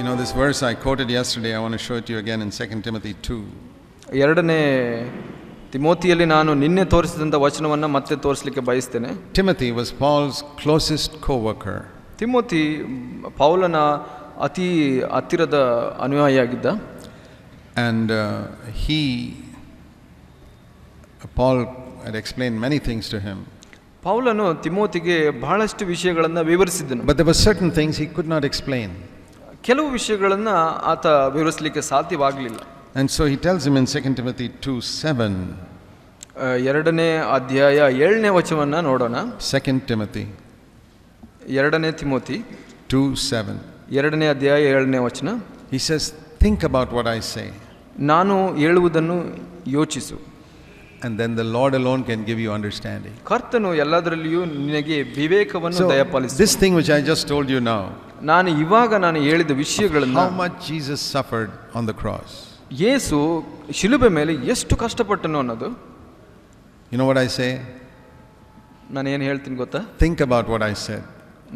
You know, this verse I quoted yesterday, I want to show it to you again in 2 Timothy 2. ಎರಡನೇ ತಿಮೋತಿಯಲ್ಲಿ ನಾನು ನಿನ್ನೆ ತೋರಿಸಿದಂಥ ವಚನವನ್ನು ಮತ್ತೆ ತೋರಿಸಲಿಕ್ಕೆ ಬಯಸ್ತೇನೆ Timothy was Paul's closest co worker. Timothy ಪೌಲನ ಅತಿ ಹತ್ತಿರದ ಅನುಯಾಯಿಯಾಗಿದ್ದ And uh, he, Paul had explained many things to him. ಪೌಲನು ತಿಮೋತಿಗೆ ಬಹಳಷ್ಟು ವಿಷಯಗಳನ್ನು ವಿವರಿಸಿದ್ದನು But there were certain things he could not explain. ಕೆಲವು ವಿಷಯಗಳನ್ನು ಆತ ವಿವರಿಸಲಿಕ್ಕೆ ಸಾಧ್ಯವಾಗಲಿಲ್ಲ And so he tells him in second Timothy 2 7, ಆ, ಎರಡನೇ ಅಧ್ಯಾಯ ಏಳನೇ ವಚನವನ್ನು ನೋಡೋಣ second Timothy ಎರಡನೇ ತಿಮೋತಿ 2 7. ಎರಡನೇ ಅಧ್ಯಾಯ ಏಳನೇ ವಚನ He says, Think about what I say, ನಾನು ಹೇಳುವುದನ್ನು ಯೋಚಿಸು and then the Lord alone can give you understanding. ಕರ್ತನು ಎಲ್ಲದರಲ್ಲಿಯೂ ನಿನಗೆ ವಿವೇಕವನ್ನು ದಯಪಾಲಿಸು this thing which I just told you now, ನಾನು ಇವಾಗ ನಾನು ಹೇಳಿದ ವಿಷಯಗಳನ್ನು much Jesus suffered on the cross. ಯೇಸು ಶಿಲುಬೆ ಮೇಲೆ ಎಷ್ಟು ಕಷ್ಟಪಟ್ಟನು ಅನ್ನೋದು you know what I say ನಾನು ಏನು ಹೇಳ್ತೀನಿ ಗೊತ್ತಾ think about what I said.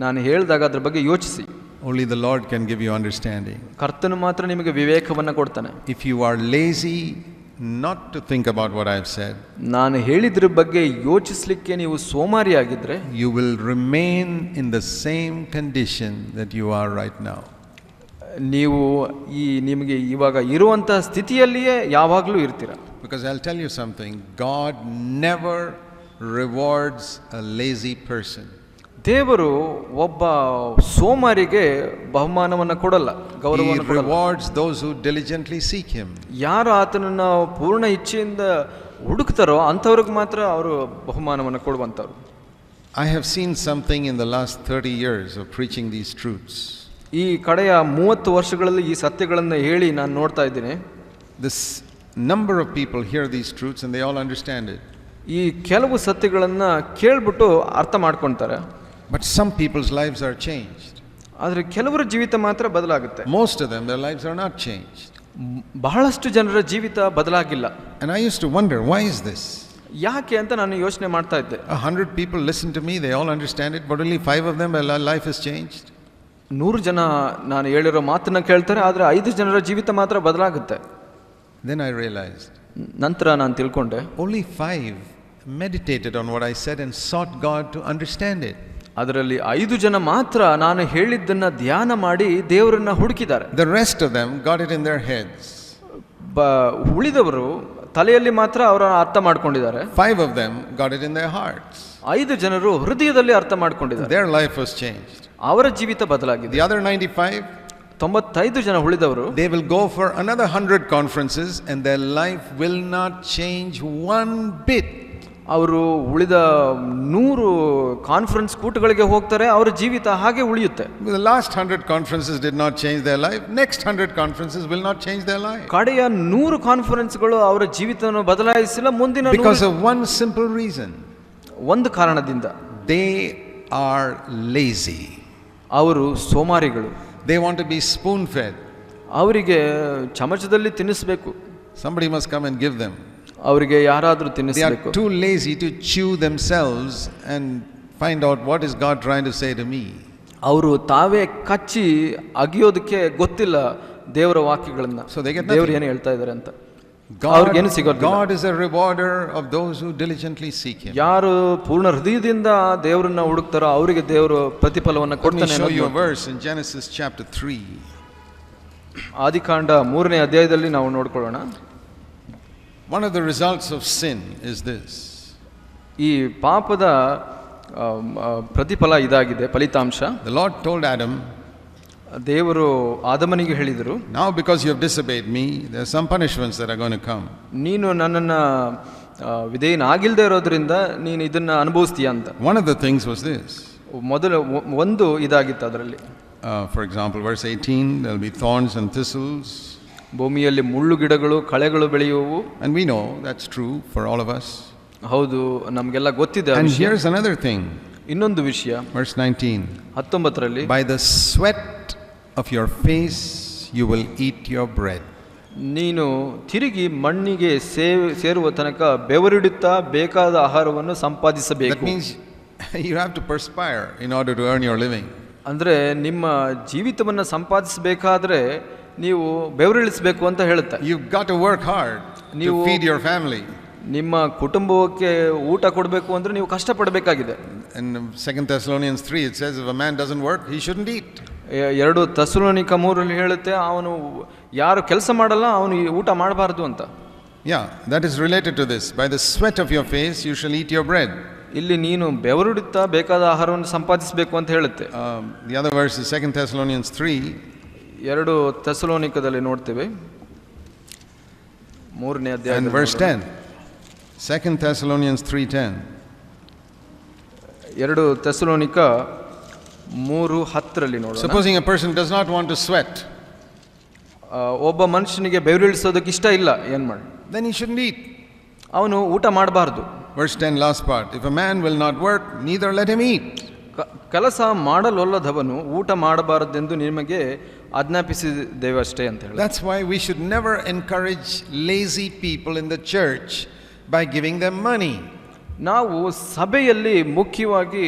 ನಾನು ಹೇಳಿದಾಗ ಅದ್ರ ಬಗ್ಗೆ ಯೋಚಿಸಿ Only the Lord can give you understanding. ಕರ್ತನು ಮಾತ್ರ ನಿಮಗೆ ವಿವೇಕವನ್ನು ಕೊಡ್ತಾನೆ If you are lazy not to think about what I've said, ನಾನು ಹೇಳಿದ್ರ ಬಗ್ಗೆ ಯೋಚಿಸ್ಲಿಕ್ಕೆ ನೀವು ಸೋಮಾರಿಯಾಗಿದ್ದರೆ you will remain in the same condition that you are right now. ನೀವು ಈ ನಿಮಗೆ ಇವಾಗ ಇರುವಂಥ ಸ್ಥಿತಿಯಲ್ಲಿಯೇ ಯಾವಾಗಲೂ ಇರ್ತೀರ Because I'll tell you something God never rewards a lazy person. ದೇವರು ಒಬ್ಬ ಸೋಮಾರಿಗೆ ಬಹುಮಾನವನ್ನ ಕೊಡಲ್ಲ ಗೌರವಂಟ್ಲಿ ಸೀಕ್ ಹಿಮ್ ಯಾರು ಆತನನ್ನು ಪೂರ್ಣ ಇಚ್ಛೆಯಿಂದ ಹುಡುಕ್ತಾರೋ ಅಂಥವ್ರಿಗೆ ಮಾತ್ರ ಅವರು ಬಹುಮಾನವನ್ನು ಕೊಡುವಂಥವ್ರು. I have seen something in the last thirty years of preaching these truths ಈ ಕಡೆಯ ಮೂವತ್ತು ವರ್ಷಗಳಲ್ಲಿ ಈ ಸತ್ಯಗಳನ್ನು ಹೇಳಿ ನಾನು ನೋಡ್ತಾ ಇದ್ದೀನಿ. This number of people hear these truths and they all understand it ಈ ಕೆಲವು ಸತ್ಯಗಳನ್ನು ಕೇಳಿಬಿಟ್ಟು ಅರ್ಥ ಮಾಡ್ಕೊತಾರೆ. But some people's lives are changed. ಆದರೆ ಕೆಲವರ ಜೀವಿತ ಮಾತ್ರ ಬದಲಾಗುತ್ತೆ Most of them, their lives are not changed. ಮ್- ಬಹಳಷ್ಟು ಜನರ ಜೀವಿತ ಬದಲಾಗಿಲ್ಲ And I used to wonder, why is this? ಯಾಕೆ ಅಂತ ನಾನು ಯೋಚನೆ ಮಾಡ್ತಾ ಇದ್ದೆ A hundred people listen to me, they all understand it, but only five of them, their life has changed. ನೂರು ಜನ ನಾನು ಹೇಳಿರೋ ಮಾತನ್ನ ಕೇಳ್ತಾರೆ ಆದರೆ ಐದು ಜನರ ಜೀವಿತ ಮಾತ್ರ ಬದಲಾಗುತ್ತೆ Then I realized ನ- ನಂತರ ನಾನು ತಿಳ್ಕೊಂಡೆ only five meditated on what I said and sought God to understand it. ಅದರಲ್ಲಿ ಐದು ಜನ ಮಾತ್ರ ನಾನು ಹೇಳಿದ್ದನ್ನ ಧ್ಯಾನ ಮಾಡಿ ದೇವರನ್ನ ಹುಡುಕಿದ್ದಾರೆ. The rest of them got it in their heads ಉಳಿದವರು ತಲೆಯಲ್ಲಿ ಮಾತ್ರ ಅವರ ಅರ್ಥ ಮಾಡ್ಕೊಂಡಿದ್ದಾರೆ. Five of them got it in their hearts ಐದು ಜನರು ಹೃದಯದಲ್ಲಿ ಅರ್ಥ ಮಾಡ್ಕೊಂಡಿದ್ದಾರೆ. Their ಲೈಫ್ ವಾಸ್ ಚೇಂಜ್ ಅವರ ಜೀವಿತ ಬದಲಾಗಿದೆ. ದಿ ಅದರ್ 95, ತೊಂಬತ್ತೈದು ಜನ ಉಳಿದವರು they will go for another 100 conferences and their life will not change one bit. ಅವರು ಉಳಿದ ನೂರು ಕಾನ್ಫರೆನ್ಸ್ ಕೂಟಗಳಿಗೆ ಹೋಗ್ತಾರೆ ಅವರ ಜೀವಿತ ಹಾಗೆ ಉಳಿಯುತ್ತೆ. Last hundred conferences did not change they life next hundred conferences will not change they life ಕಡೆಯ ನೂರು ಕಾನ್ಫರೆನ್ಸ್ಗಳು ಅವರ ಜೀವಿತವನ್ನು ಬದಲಾಯಿಸಿಲ್ಲ ಮುಂದಿನ ಬಿಕಾಸ್ ಆ ಒನ್ ಸಿಂಪಲ್ ರೀಸನ್ ಒಂದು ಕಾರಣದಿಂದ. ದೇ ಆರ್ ಲೇಜಿ ಅವರು ಸೋಮಾರಿಗಳು. They want to be spoon fed ಅವರಿಗೆ ಚಮಚದಲ್ಲಿ ತಿನ್ನಿಸಬೇಕು. Somebody must come and give them ಅವರಿಗೆ ಯಾರಾದರೂ ತಿನ್ನಿಸಬೇಕು. Too lazy to chew themselves and find out what is God try to say to me ಅವರು ತಾವೇ ಕಚ್ಚಿ ಅಗಿಯೋದಕ್ಕೆ ಗೊತ್ತಿಲ್ಲ ದೇವರ ವಾಕ್ಯಗಳನ್ನು. ಸೊ ದೇ ದೇವರು ಏನು ಹೇಳ್ತಾ ಇದ್ದಾರೆ ಅಂತ. ಅವ್ರಿಗೆ ಏನು ಸಿಗೋದು God is a rewarder of those who diligently seek ಯಾರು ಪೂರ್ಣ ಹೃದಯದಿಂದ ದೇವರನ್ನ ಹುಡುಕ್ತಾರೋ ಅವರಿಗೆ ದೇವರು ಪ್ರತಿಫಲವನ್ನು ಕೊಡ್ತಾನೆ show your verse in Genesis chapter ಆದಿಕಾಂಡ ಮೂರನೇ ಅಧ್ಯಾಯದಲ್ಲಿ ನಾವು ನೋಡ್ಕೊಳ್ಳೋಣ. One of the results of sin is this ಈ ಪಾಪದ ಆಮ್, ಆ, ಪ್ರತಿಫಲ ಇದಾಗಿದೆ ಫಲಿತಾಂಶ the Lord told Adam, ದೇವರು ಆದಮನಿಗೆ ಹೇಳಿದರು Now because you have disobeyed me, there are some punishments that are going to come. ನೀನು ನನ್ನನ್ನು ವಿಧೇಯನಾಗಿಲ್ದೇ ಇರೋದ್ರಿಂದ ನೀನು ಇದನ್ನ ಅನುಭವಿಸ್ತೀಯ ಅಂತ One of the things was this. ಮೊದಲು ಒ- ಒಂದು ಇದಾಗಿತ್ತು ಅದರಲ್ಲಿ Uh, for example, verse 18, there'll be thorns and thistles. ಭೂಮಿಯಲ್ಲಿ ಮುಳ್ಳು ಗಿಡಗಳು ಕಳೆಗಳು ಬೆಳೆಯುವು And we know that's true for all of us. ಹೌದು ನಮಗೆಲ್ಲ ಗೊತ್ತಿದೆ ಆ And ವಿಷಯ. here's another thing, ಇನ್ನೊಂದು ವಿಷಯ verse 19 ಹತ್ತೊಂಬತ್ತರಲ್ಲಿ By the sweat of your face you will eat your bread. ನೀನು ತಿರುಗಿ ಮಣ್ಣಿಗೆ ಸೇವೆ ಸೇರುವ ತನಕ ಬೆವರಿಡುತ್ತಾ ಬೇಕಾದ ಆಹಾರವನ್ನು That ಸಂಪಾದಿಸಬೇಕು means you have to perspire in order to earn your living. ಅಂದರೆ ನಿಮ್ಮ ಜೀವಿತವನ್ನು ಸಂಪಾದಿಸಬೇಕಾದ್ರೆ ನೀವು ಬೆವರಿಳಿಸಬೇಕು ಅಂತ ಹೇಳುತ್ತೆ you got to work hard to ನೀವು- ಫೀಡ್ ಯುವರ್ ಫ್ಯಾಮಿಲಿ ನಿಮ್ಮ ಕುಟುಂಬಕ್ಕೆ ಊಟ ಕೊಡಬೇಕು ಅಂದ್ರೆ ನೀವು ಕಷ್ಟಪಡಬೇಕಾಗಿದೆ. In 2 Thessalonians 3, it says if a man doesn't work, he shouldn't eat. ಎರಡು ತಸುಲೋನಿಕ ಮೂರಲ್ಲಿ ಹೇಳುತ್ತೆ ಅವನು ಯಾರು ಕೆಲಸ ಮಾಡಲ್ಲ ಅವನು ಊಟ ಮಾಡಬಾರದು ಅಂತ. Yeah that is related to this by the sweat of your face you shall eat your bread ಇಲ್ಲಿ ನೀನು ಬೆವರುಡುತ್ತಾ ಬೇಕಾದ ಆಹಾರವನ್ನು ಸಂಪಾದಿಸಬೇಕು ಅಂತ ಹೇಳುತ್ತೆ. Other verse is 2 Thessalonians 3, ಎರಡು ತೆಸಲೋನಿಕದಲ್ಲಿ ನೋಡ್ತೇವೆ. ಮೂರನೇ ಅಧ್ಯಾಯ verse ten second Thessalonians three ಎರಡು ತೆಸಲೋನಿಕ ಮೂರು ಹತ್ತರಲ್ಲಿ ನೋಡಿ supposing a person does not want to sweat ಒಬ್ಬ ಮನುಷ್ಯನಿಗೆ ಬೆವರಿಳಿಸೋದಕ್ಕೆ ಇಷ್ಟ ಇಲ್ಲ ಏನು ಮಾಡಿ? ದೆನ್ ಯು ಶುಡ್ ನೀಟ್ ಅವನು ಊಟ ಮಾಡಬಾರ್ದು. Verse ten last part if a man will not work neither let him eat ಕೆಲಸ ಮಾಡಲೊಲ್ಲದವನು ಊಟ ಮಾಡಬಾರದೆಂದು ನಿಮಗೆ ಆಜ್ಞಾಪಿಸಿದ್ದೇವೆ ಅಷ್ಟೇ ಅಂತ ಹೇಳಿ that's why we should never encourage lazy people in the church by giving the money ನಾವು ಸಭೆಯಲ್ಲಿ ಮುಖ್ಯವಾಗಿ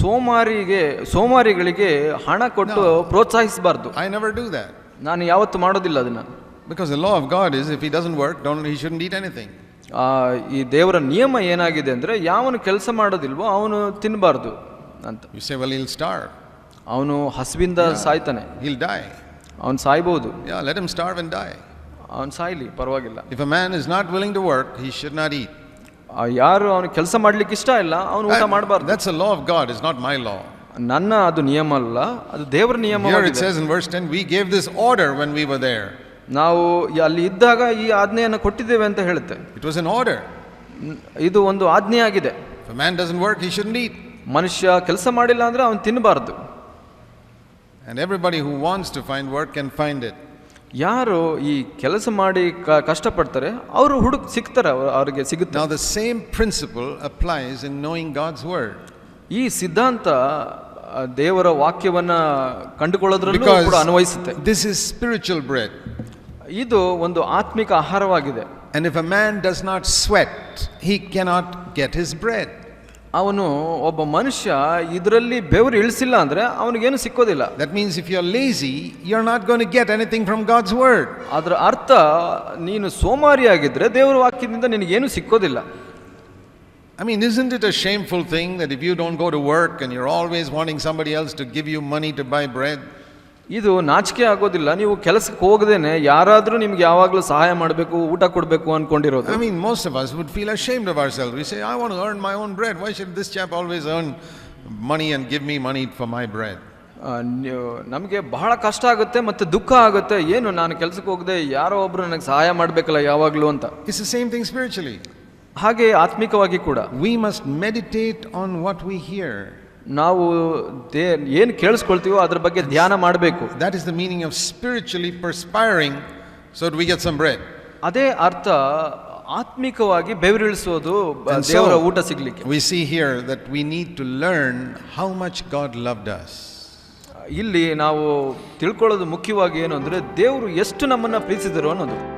ಸೋಮಾರಿಗೆ ಸೋಮಾರಿಗಳಿಗೆ ಹಣ ಕೊಟ್ಟು ಪ್ರೋತ್ಸಾಹಿಸಬಾರ್ದು. ಐ ನೆವರ್ ಡೂ ದಟ್ ನಾನು ಯಾವತ್ತು ಮಾಡೋದಿಲ್ಲ ಅದನ್ನು. Because the law of God is if he doesn't work don't, he should eat anything ಈ ದೇವರ ನಿಯಮ ಏನಾಗಿದೆ ಅಂದರೆ ಯಾವನು ಕೆಲಸ ಮಾಡೋದಿಲ್ವೋ ಅವನು ತಿನ್ನಬಾರ್ದು ಅಂತ You say, well, he'll starve, ಅವನು ಹಸಿವಿಂದ ಸಾಯ್ತಾನೆ he'll die. ಅವನು ಸಾಯ್ಬೋದು Yeah, let him starve and die. ಅವನು ಸಾಯ್ಲಿ ಪರವಾಗಿಲ್ಲ If a man is not willing to work, he should not eat. ಆ, ಯಾರು ಅವನು ಕೆಲಸ ಮಾಡ್ಲಿಕ್ಕೆ ಇಷ್ಟ ಇಲ್ಲ ಅವನು ಊಟ That- ಮಾಡಬಾರ್ದು that's the law of God, it's not my law. ನನ್ನ ಅದು ನಿಯಮ ಅಲ್ಲ ಅದು ದೇವರ ನಿಯಮ Here it says in verse 10, we gave this order when we were there. ನಾವು ಈ- ಅಲ್ಲಿ ಇದ್ದಾಗ ಈ ಆಜ್ಞೆಯನ್ನು ಕೊಟ್ಟಿದ್ದೇವೆ ಅಂತ ಹೇಳುತ್ತೆ It was an order. ನ್- ಇದು ಒಂದು ಆಜ್ಞೆ ಆಗಿದೆ If a man doesn't work, he shouldn't eat. ಮನುಷ್ಯ ಕೆಲಸ ಮಾಡಿಲ್ಲ ಅಂದ್ರೆ ಅವನು ತಿನ್ನಬಾರ್ದು And everybody who wants to find work can find it. ಯಾರು ಈ ಕೆಲಸ ಮಾಡಿ ಕ- ಕಷ್ಟಪಡ್ತಾರೆ ಅವರು ಹುಡುಕ್ ಸಿಗ್ತಾರೆ ಅವ್ರ- ಅವ್ರಿಗೆ ಸಿಗುತ್ತೆ Now, the same principle applies in knowing God's word. ಈ ಸಿದ್ಧಾಂತ ಆ, ದೇವರ ವಾಕ್ಯವನ್ನ ಕಂಡುಕೊಳ್ಳೋದ್ರಲ್ಲೂ ಕೂಡ Because ಅನ್ವಯಿಸುತ್ತೆ this is spiritual bread. ಇದು ಒಂದು ಆತ್ಮಿಕ ಆಹಾರವಾಗಿದೆ And if a man does not sweat, he cannot get his bread. ಅವನು ಒಬ್ಬ ಮನುಷ್ಯ ಇದರಲ್ಲಿ ಬೆವರು ಇಳಿಸಿಲ್ಲ ಅಂದ್ರೆ ಅವನಿಗೇನು ಸಿಕ್ಕೋದಿಲ್ಲ That means if you're lazy, you're not going to get anything from God's word. ಅದರ ಅರ್ಥ ನೀನು ಸೋಮಾರಿಯಾಗಿದ್ರೆ ದೇವರ ವಾಕ್ಯದಿಂದ ನಿನಗೇನು ಸಿಕ್ಕೋದಿಲ್ಲ I mean, isn't it a shameful thing that if you don't go to work and you're always wanting somebody else to give you money to buy bread? ಇದು ನಾಚಿಕೆ ಆಗೋದಿಲ್ಲ ನೀವು ಕೆಲಸಕ್ಕೆ ಹೋಗದೇನೆ ಯಾರಾದರೂ ನಿಮ್ಗೆ ಯಾವಾಗಲೂ ಸಹಾಯ ಮಾಡಬೇಕು ಊಟ ಕೊಡಬೇಕು ಅನ್ಕೊಂಡಿರೋದು I mean most of us would feel ashamed of ourselves. We say, I want to earn my own bread. Why should this chap always earn money and give me money for my bread? ನಮಗೆ ಬಹಳ ಕಷ್ಟ ಆಗುತ್ತೆ ಮತ್ತು ದುಃಖ ಆಗುತ್ತೆ ಏನು ನಾನು ಕೆಲಸಕ್ಕೆ ಹೋಗದೆ ಯಾರೋ ಒಬ್ರು ನನಗೆ ಸಹಾಯ ಮಾಡಬೇಕಲ್ಲ ಯಾವಾಗಲೂ ಅಂತ It's the same thing spiritually. ಹಾಗೆ ಆತ್ಮಿಕವಾಗಿ ಕೂಡ We must meditate on what we hear. ನಾವು ದೇ ಏನು ಕೇಳಿಸ್ಕೊಳ್ತೀವೋ ಅದ್ರ ಬಗ್ಗೆ ಧ್ಯಾನ ಮಾಡಬೇಕು that is the meaning of spiritually perspiring so we get some bread. ಅದೇ ಅರ್ಥ ಆತ್ಮಿಕವಾಗಿ ಬೆವರಿಳಿಸೋದು ದೇವರ ಊಟ ಸಿಗ್ಲಿಕ್ಕೆ we see here that we need to learn how much God loved us. ಇಲ್ಲಿ ನಾವು ತಿಳ್ಕೊಳ್ಳೋದು ಮುಖ್ಯವಾಗಿ ಏನು ಅಂದರೆ ದೇವರು ಎಷ್ಟು ನಮ್ಮನ್ನು ಪ್ರೀತಿಸಿದರು ಅನ್ನೋದು